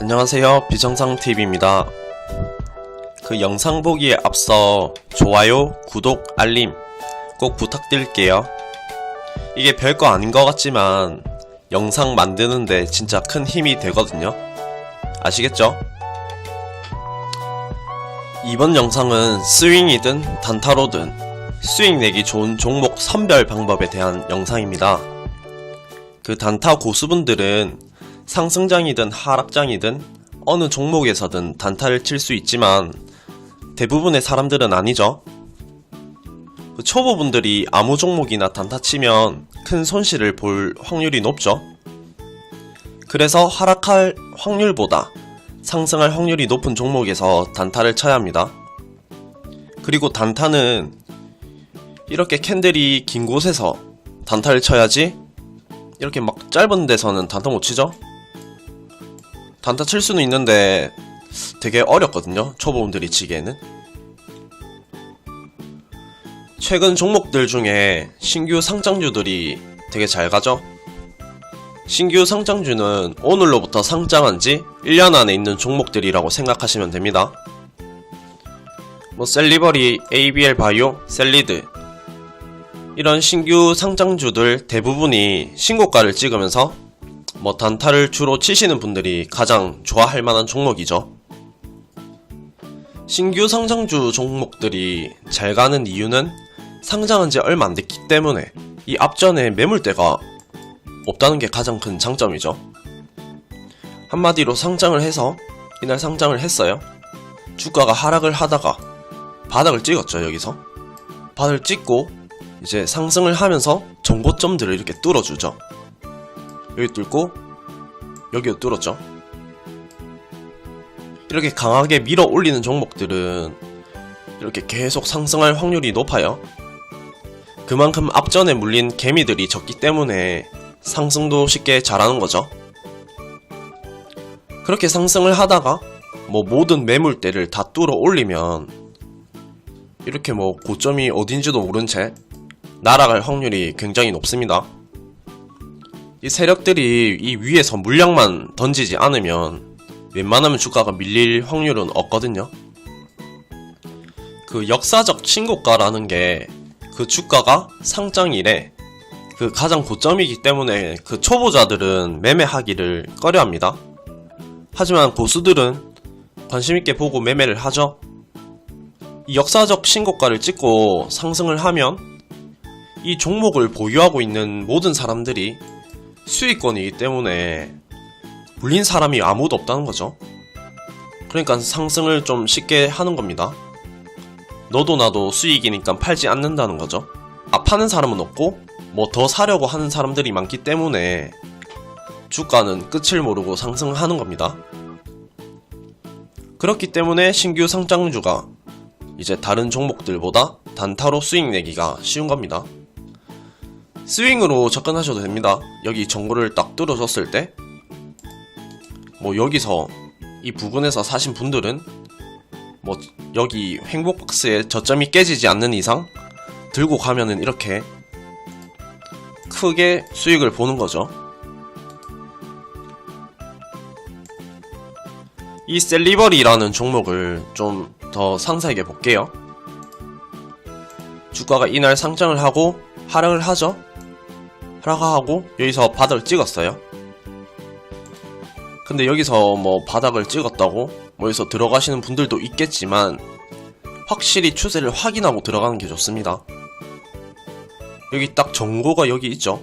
안녕하세요. 비정상TV입니다. 그 영상 보기에 앞서 좋아요, 구독, 알림 꼭 부탁드릴게요. 이게 별거 아닌 것 같지만 영상 만드는데 진짜 큰 힘이 되거든요. 아시겠죠? 이번 영상은 스윙이든 단타로든 스윙 내기 좋은 종목 선별 방법에 대한 영상입니다. 그 단타 고수분들은 상승장이든 하락장이든 어느 종목에서든 단타를 칠 수 있지만 대부분의 사람들은 아니죠. 그 초보분들이 아무 종목이나 단타 치면 큰 손실을 볼 확률이 높죠. 그래서 하락할 확률보다 상승할 확률이 높은 종목에서 단타를 쳐야 합니다. 그리고 단타는 이렇게 캔들이 긴 곳에서 단타를 쳐야지 이렇게 막 짧은 데서는 단타 못 치죠? 단타 칠 수는 있는데 되게 어렵거든요. 초보분들이 치기에는. 최근 종목들 중에 신규 상장주들이 되게 잘 가죠? 신규 상장주는 오늘로부터 상장한 지 1년 안에 있는 종목들이라고 생각하시면 됩니다. 뭐 셀리버리, ABL 바이오, 셀리드 이런 신규 상장주들 대부분이 신고가를 찍으면서 뭐 단타를 주로 치시는 분들이 가장 좋아할 만한 종목이죠. 신규 상장주 종목들이 잘 가는 이유는 상장한 지 얼마 안 됐기 때문에 이 앞전에 매물대가 없다는 게 가장 큰 장점이죠. 한마디로 상장을 해서 이날 상장을 했어요. 주가가 하락을 하다가 바닥을 찍었죠, 여기서. 바닥을 찍고 이제 상승을 하면서 정보점들을 이렇게 뚫어주죠. 여기 뚫고 여기도 뚫었죠. 이렇게 강하게 밀어 올리는 종목들은 이렇게 계속 상승할 확률이 높아요. 그만큼 앞전에 물린 개미들이 적기 때문에 상승도 쉽게 잘하는 거죠. 그렇게 상승을 하다가 뭐 모든 매물대를 다 뚫어 올리면 이렇게 뭐 고점이 어딘지도 모른 채 날아갈 확률이 굉장히 높습니다. 이 세력들이 이 위에서 물량만 던지지 않으면 웬만하면 주가가 밀릴 확률은 없거든요. 그 역사적 신고가라는 게 그 주가가 상장일에 그 가장 고점이기 때문에 그 초보자들은 매매하기를 꺼려합니다. 하지만 고수들은 관심있게 보고 매매를 하죠. 이 역사적 신고가를 찍고 상승을 하면 이 종목을 보유하고 있는 모든 사람들이 수익권이기 때문에 물린 사람이 아무도 없다는 거죠. 그러니까 상승을 좀 쉽게 하는 겁니다. 너도 나도 수익이니까 팔지 않는다는 거죠. 아, 파는 사람은 없고, 뭐 더 사려고 하는 사람들이 많기 때문에 주가는 끝을 모르고 상승하는 겁니다. 그렇기 때문에 신규 상장주가 이제 다른 종목들보다 단타로 수익 내기가 쉬운 겁니다. 스윙으로 접근하셔도 됩니다. 여기 정보를 딱 뚫어줬을 때, 뭐 여기서 이 부근에서 사신 분들은 뭐 여기 행복박스에 저점이 깨지지 않는 이상 들고 가면은 이렇게 크게 수익을 보는 거죠. 이 셀리버리라는 종목을 좀 더 상세하게 볼게요. 주가가 이날 상장을 하고 하락을 하죠. 하락하고 여기서 바닥을 찍었어요. 근데 여기서 뭐 바닥을 찍었다고 뭐 여기서 들어가시는 분들도 있겠지만 확실히 추세를 확인하고 들어가는 게 좋습니다. 여기 딱 정보가 여기 있죠.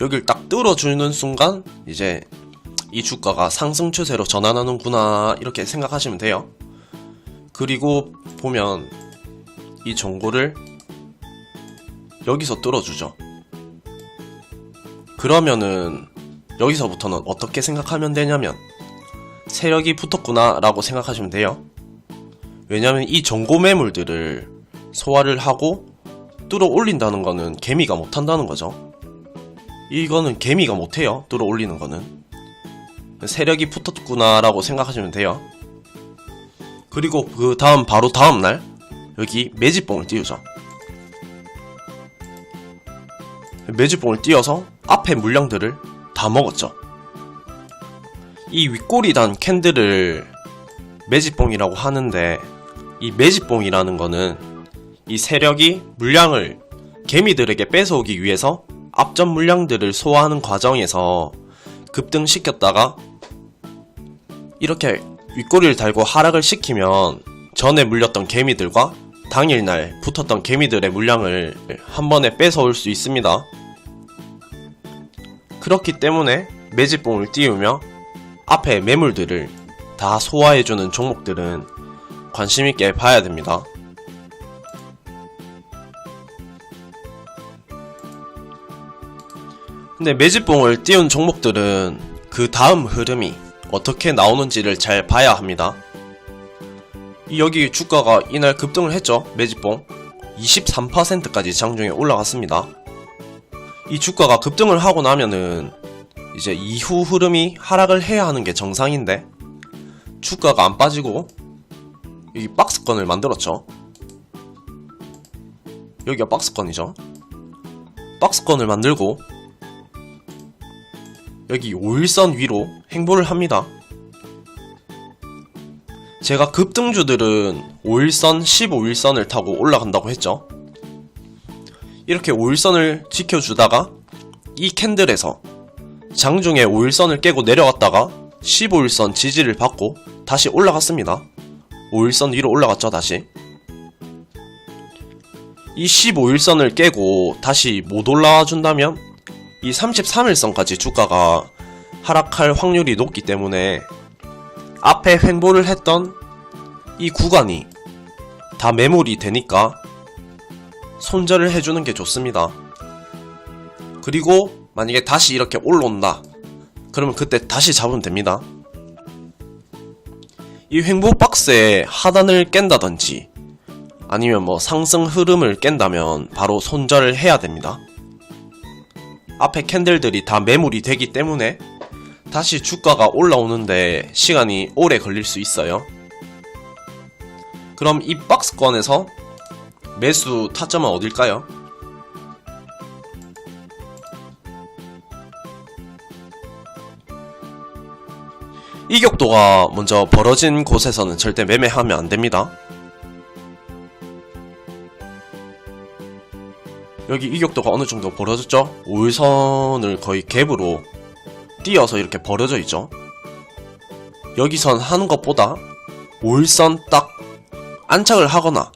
여길 딱 뚫어주는 순간 이제 이 주가가 상승 추세로 전환하는구나 이렇게 생각하시면 돼요. 그리고 보면 이 정보를 여기서 뚫어주죠. 그러면은 여기서부터는 어떻게 생각하면 되냐면 세력이 붙었구나 라고 생각하시면 돼요. 왜냐면 이 정보 매물들을 소화를 하고 뚫어 올린다는 거는 개미가 못한다는 거죠. 이거는 개미가 못해요. 뚫어 올리는 거는. 세력이 붙었구나 라고 생각하시면 돼요. 그리고 그 다음 바로 다음날 여기 매집봉을 띄우죠. 매집봉을 띄워서 앞에 물량들을 다 먹었죠. 이 윗골이 단 캔들을 매집봉이라고 하는데 이 매집봉이라는 거는 이 세력이 물량을 개미들에게 뺏어오기 위해서 앞전 물량들을 소화하는 과정에서 급등시켰다가 이렇게 윗꼬리를 달고 하락을 시키면 전에 물렸던 개미들과 당일날 붙었던 개미들의 물량을 한 번에 뺏어올 수 있습니다. 그렇기 때문에 매집봉을 띄우며 앞에 매물들을 다 소화해주는 종목들은 관심있게 봐야 됩니다. 근데 매집봉을 띄운 종목들은 그 다음 흐름이 어떻게 나오는지를 잘 봐야 합니다. 이 여기 주가가 이날 급등을 했죠. 매집봉 23%까지 장중에 올라갔습니다. 이 주가가 급등을 하고 나면은 이제 이후 흐름이 하락을 해야 하는 게 정상인데 주가가 안 빠지고 이 박스권을 만들었죠. 여기가 박스권이죠. 박스권을 만들고 여기 5일선 위로 행보를 합니다. 제가 급등주들은 5일선, 15일선을 타고 올라간다고 했죠. 이렇게 5일선을 지켜주다가 이 캔들에서 장중에 5일선을 깨고 내려갔다가 15일선 지지를 받고 다시 올라갔습니다. 5일선 위로 올라갔죠, 다시. 이 15일선을 깨고 다시 못 올라와 준다면 이 33일선까지 주가가 하락할 확률이 높기 때문에 앞에 횡보를 했던 이 구간이 다 매물이 되니까 손절을 해주는 게 좋습니다. 그리고 만약에 다시 이렇게 올라온다. 그러면 그때 다시 잡으면 됩니다. 이 횡보 박스의 하단을 깬다든지 아니면 뭐 상승 흐름을 깬다면 바로 손절을 해야 됩니다. 앞에 캔들들이 다 매물이 되기 때문에 다시 주가가 올라오는데 시간이 오래 걸릴 수 있어요. 그럼 이 박스권에서 매수 타점은 어딜까요? 이 격도가 먼저 벌어진 곳에서는 절대 매매하면 안 됩니다. 여기 이 격도가 어느 정도 벌어졌죠? 5일선을 거의 갭으로 띄어서 이렇게 벌어져 있죠. 여기선 하는 것보다 5일선 딱 안착을 하거나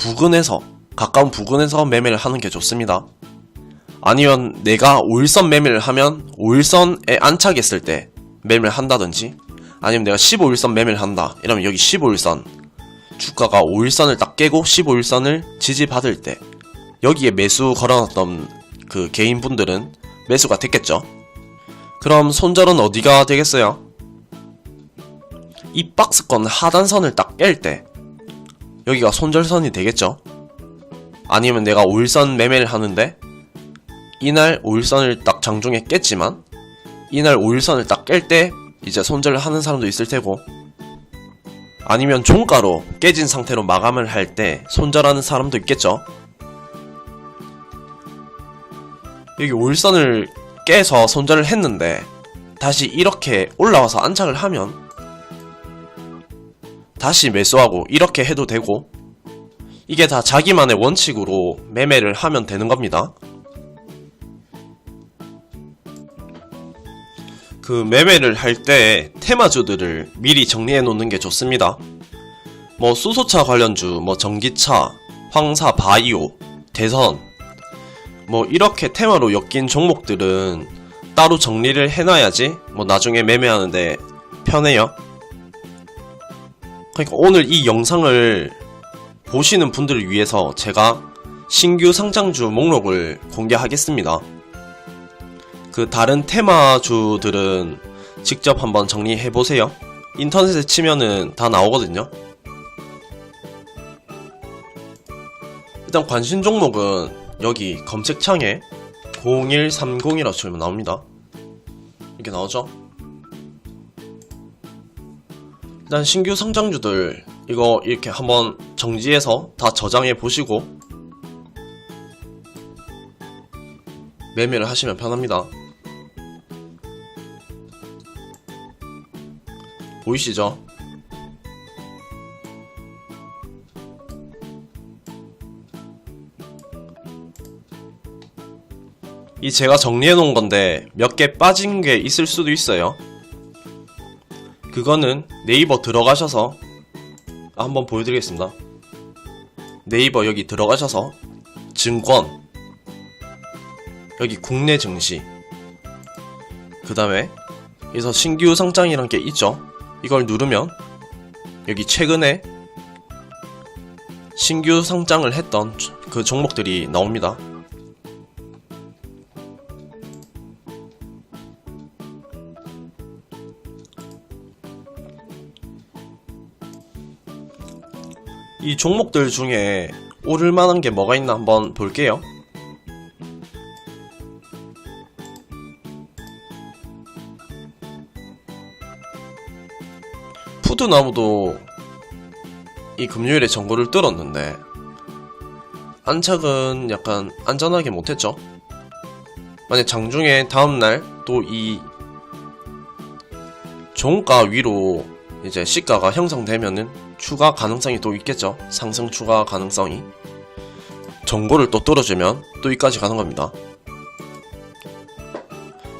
부근에서 가까운 부근에서 매매를 하는 게 좋습니다. 아니면 내가 5일선 매매를 하면 5일선에 안착했을 때 매매를 한다든지 아니면 내가 15일선 매매를 한다 이러면 여기 15일선 주가가 5일선을 딱 깨고 15일선을 지지받을 때 여기에 매수 걸어놨던 그 개인분들은 매수가 됐겠죠. 그럼 손절은 어디가 되겠어요? 이 박스권 하단선을 딱 깰 때 여기가 손절선이 되겠죠. 아니면 내가 5일선 매매를 하는데 이날 5일선을 딱 장중에 깼지만 이날 5일선을 딱 깰 때 이제 손절을 하는 사람도 있을 테고 아니면 종가로 깨진 상태로 마감을 할 때 손절하는 사람도 있겠죠. 여기 5일선을 깨서 손절을 했는데 다시 이렇게 올라와서 안착을 하면 다시 매수하고 이렇게 해도 되고 이게 다 자기만의 원칙으로 매매를 하면 되는 겁니다. 그 매매를 할 때 테마주들을 미리 정리해 놓는 게 좋습니다. 뭐 수소차 관련주, 뭐 전기차, 황사, 바이오, 대선 뭐 이렇게 테마로 엮인 종목들은 따로 정리를 해놔야지 뭐 나중에 매매하는데 편해요. 그러니까 오늘 이 영상을 보시는 분들을 위해서 제가 신규 상장주 목록을 공개하겠습니다. 그 다른 테마주들은 직접 한번 정리해 보세요. 인터넷에 치면은 다 나오거든요. 일단 관심 종목은 여기 검색창에 0130이라고 치면 나옵니다. 이렇게 나오죠? 일단 신규 성장주들 이거 이렇게 한번 정지해서 다 저장해 보시고 매매를 하시면 편합니다. 보이시죠? 이 제가 정리해 놓은 건데 몇 개 빠진 게 있을 수도 있어요. 그거는 네이버 들어가셔서 아, 한번 보여드리겠습니다. 네이버 여기 들어가셔서 증권 여기 국내 증시 그 다음에 여기서 신규 상장이란 게 있죠. 이걸 누르면 여기 최근에 신규 상장을 했던 그 종목들이 나옵니다. 이 종목들 중에 오를 만한 게 뭐가 있나 한번 볼게요. 푸드나무도 이 금요일에 정보를 뚫었는데 안착은 약간 안전하게 못했죠. 만약 장중에 다음날 또 이 종가 위로 이제 시가가 형성되면은 추가 가능성이 또 있겠죠. 상승 추가 가능성이. 정보를 또 뚫어주면 또 이까지 가는 겁니다.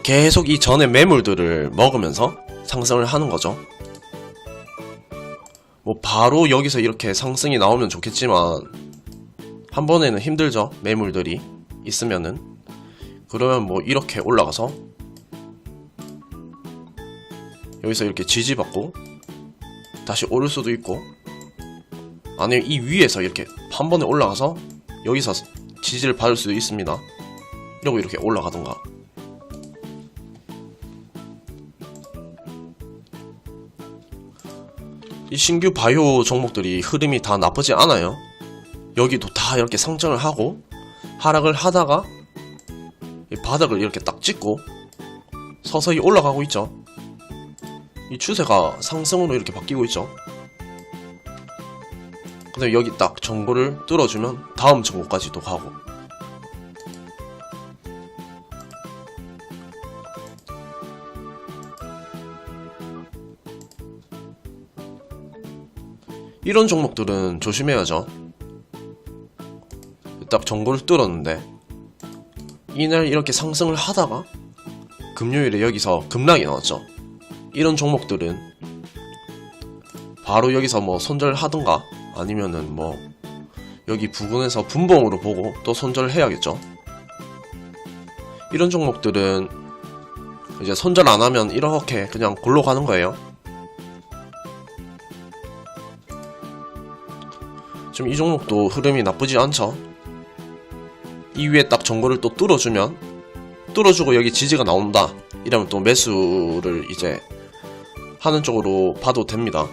계속 이 전에 매물들을 먹으면서 상승을 하는 거죠. 뭐 바로 여기서 이렇게 상승이 나오면 좋겠지만 한 번에는 힘들죠. 매물들이 있으면은 그러면 뭐 이렇게 올라가서 여기서 이렇게 지지받고 다시 오를 수도 있고 아니면 이 위에서 이렇게 한 번에 올라가서 여기서 지지를 받을 수도 있습니다. 이러고 이렇게 올라가던가. 이 신규 바이오 종목들이 흐름이 다 나쁘지 않아요. 여기도 다 이렇게 상승을 하고 하락을 하다가 이 바닥을 이렇게 딱 찍고 서서히 올라가고 있죠. 이 추세가 상승으로 이렇게 바뀌고 있죠. 근데 여기 딱 정보를 뚫어주면 다음 정보까지도 가고 이런 종목들은 조심해야죠. 딱 정보를 뚫었는데 이날 이렇게 상승을 하다가 금요일에 여기서 급락이 나왔죠. 이런 종목들은 바로 여기서 뭐 손절하든가 아니면은 뭐 여기 부근에서 분봉으로 보고 또 손절을 해야겠죠. 이런 종목들은 이제 손절 안 하면 이렇게 그냥 골로 가는 거예요. 지금 이 종목도 흐름이 나쁘지 않죠. 이 위에 딱 정보를 또 뚫어주면 뚫어주고 여기 지지가 나온다. 이러면 또 매수를 이제 하는 쪽으로 봐도 됩니다.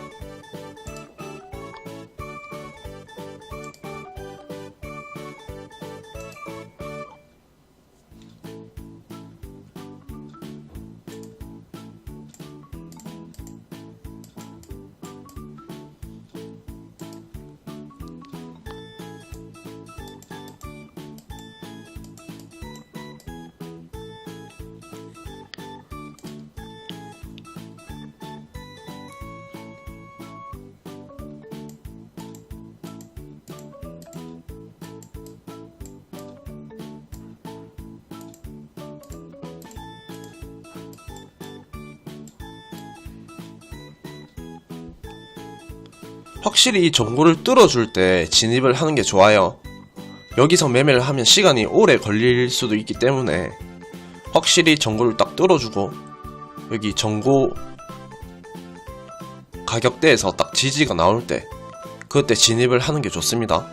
확실히 이 정보를 뚫어줄 때 진입을 하는 게 좋아요. 여기서 매매를 하면 시간이 오래 걸릴 수도 있기 때문에 확실히 정보를 딱 뚫어주고 여기 정보 가격대에서 딱 지지가 나올 때 그때 진입을 하는 게 좋습니다.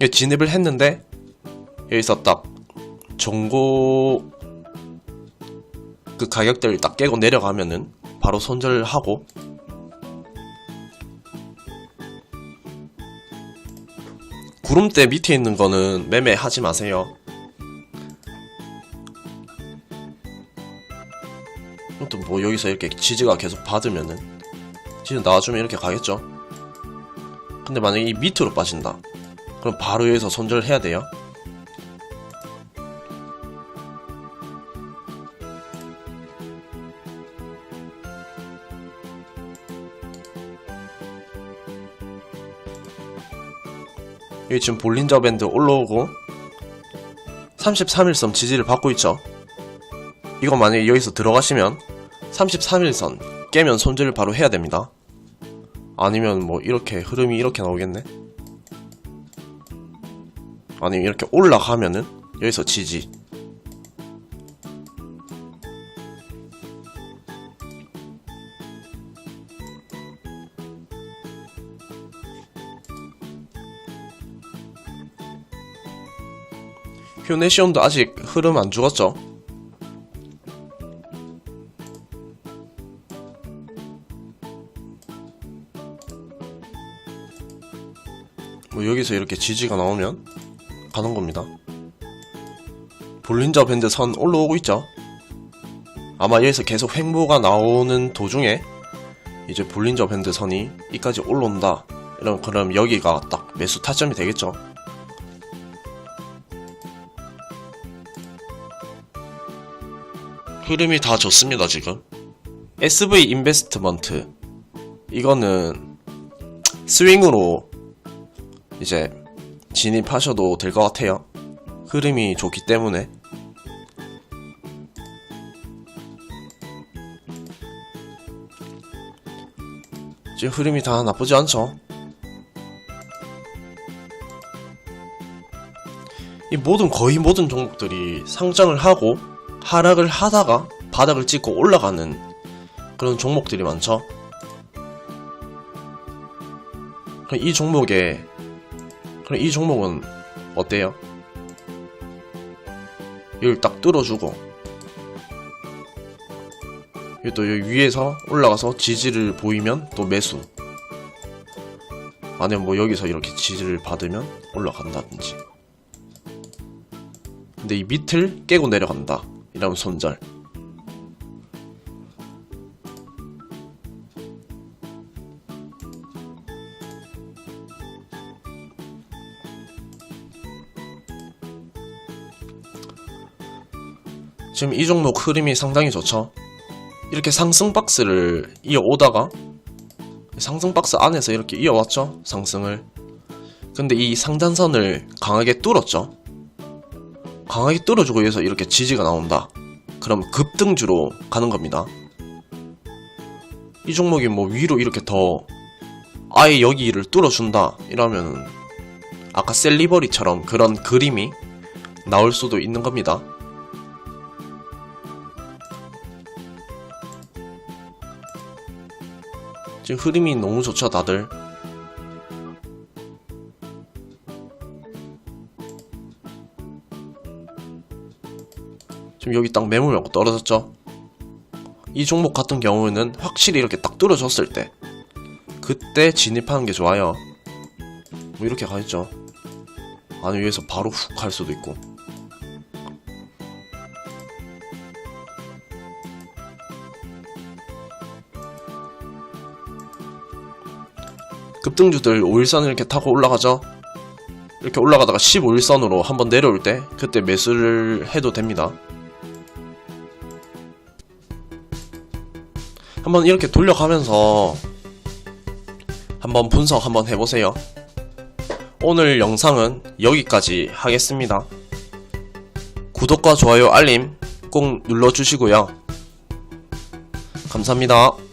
예, 진입을 했는데 여기서 딱 정보 그 가격대를 딱 깨고 내려가면은 바로 손절을 하고 구름대 밑에 있는 거는 매매하지 마세요. 또뭐 여기서 이렇게 지지가 계속 받으면은 지금 나와주면 이렇게 가겠죠. 근데 만약에 이 밑으로 빠진다. 그럼 바로 여기서 손절해야 돼요. 여기 지금 볼린저 밴드 올라오고 33일선 지지를 받고 있죠. 이거 만약에 여기서 들어가시면 33일선 깨면 손질을 바로 해야 됩니다. 아니면 뭐 이렇게 흐름이 이렇게 나오겠네. 아니면 이렇게 올라가면은 여기서 지지. 휴네시온도 아직 흐름 안 죽었죠? 뭐 여기서 이렇게 지지가 나오면 가는 겁니다. 볼린저 밴드 선 올라오고 있죠? 아마 여기서 계속 횡보가 나오는 도중에 이제 볼린저 밴드 선이 이까지 올라온다. 이러면 그럼 여기가 딱 매수 타점이 되겠죠? 흐름이 다 좋습니다, 지금. SV 인베스트먼트. 이거는 스윙으로 이제 진입하셔도 될 것 같아요. 흐름이 좋기 때문에. 지금 흐름이 다 나쁘지 않죠? 이 모든, 거의 모든 종목들이 상장을 하고 하락을 하다가 바닥을 찍고 올라가는 그런 종목들이 많죠. 그럼 이 종목에 그럼 이 종목은 어때요? 여기를 딱 뚫어주고 또 여기 위에서 올라가서 지지를 보이면 또 매수 아니면 뭐 여기서 이렇게 지지를 받으면 올라간다든지 근데 이 밑을 깨고 내려간다 이러면 손절 지금 이 종목 흐름이 상당히 좋죠. 이렇게 상승 박스를 이어오다가 상승 박스 안에서 이렇게 이어왔죠. 상승을. 근데 이 상단선을 강하게 뚫었죠. 강하게 뚫어주고 위해서 이렇게 지지가 나온다. 그럼 급등주로 가는 겁니다. 이 종목이 뭐 위로 이렇게 더 아예 여기를 뚫어준다 이러면 아까 셀리버리처럼 그런 그림이 나올 수도 있는 겁니다. 지금 흐름이 너무 좋죠, 다들. 지금 여기 딱 매물 먹고 떨어졌죠? 이 종목 같은 경우에는 확실히 이렇게 딱 뚫어졌을 때 그때 진입하는 게 좋아요. 뭐 이렇게 가있죠. 아니 위에서 바로 훅 갈 수도 있고. 급등주들 5일선을 이렇게 타고 올라가죠. 이렇게 올라가다가 15일선으로 한번 내려올 때 그때 매수를 해도 됩니다. 한번 이렇게 돌려가면서 한번 분석 한번 해보세요. 오늘 영상은 여기까지 하겠습니다. 구독과 좋아요 알림 꼭 눌러주시고요. 감사합니다.